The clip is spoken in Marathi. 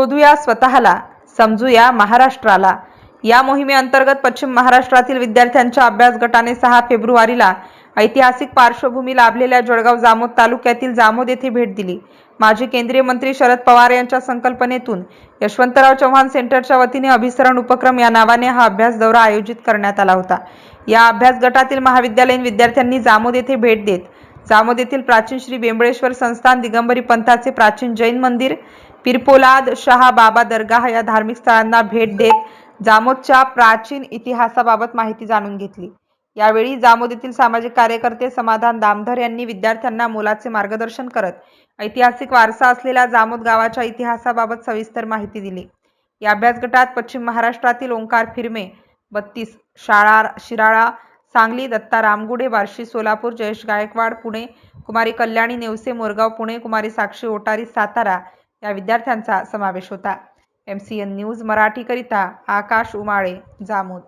शोधूया स्वतःला समजूया महाराष्ट्राला. या मोहिमेअंतर्गत पश्चिम महाराष्ट्रातील विद्यार्थ्यांच्या अभ्यास गटाने सहा फेब्रुवारीला ऐतिहासिक पार्श्वभूमी लाभलेल्या जळगाव जामोद तालुक्यातील जामोद येथे भेट दिली. माजी केंद्रीय मंत्री शरद पवार यांच्या संकल्पनेतून यशवंतराव चव्हाण सेंटरच्या वतीने अभिसरण उपक्रम या नावाने हा अभ्यास दौरा आयोजित करण्यात आला होता. या अभ्यास गटातील महाविद्यालयीन विद्यार्थ्यांनी जामोद येथे भेट देत जामोद येथील प्राचीन श्री बेंबळेश्वर संस्थान दिगंबरी पंथाचे प्राचीन जैन मंदिर पिरपोलाद शहा बाबा दर्गाह या धार्मिक स्थळांना भेट देत जामोदच्या प्राचीन इतिहासाबाबत माहिती जाणून घेतली. यावेळी जामोद येथील सामाजिक कार्यकर्ते समाधान दामधर यांनी विद्यार्थ्यांना मोलाचे मार्गदर्शन करत ऐतिहासिक वारसा असलेल्या जामोद गावाच्या इतिहासाबाबत सविस्तर माहिती दिली. या अभ्यास गटात पश्चिम महाराष्ट्रातील ओंकार फिरमे बत्तीस शाळा शिराळा सांगली दत्ता रामगुडे बार्शी सोलापूर जयेश गायकवाड पुणे कुमारी कल्याणी नेवसे मोरगाव पुणे कुमारी साक्षी ओटारी सातारा या विद्यार्थ्यांचा समावेश होता. एम सी एन न्यूज मराठीकरिता आकाश उमाळे जामोद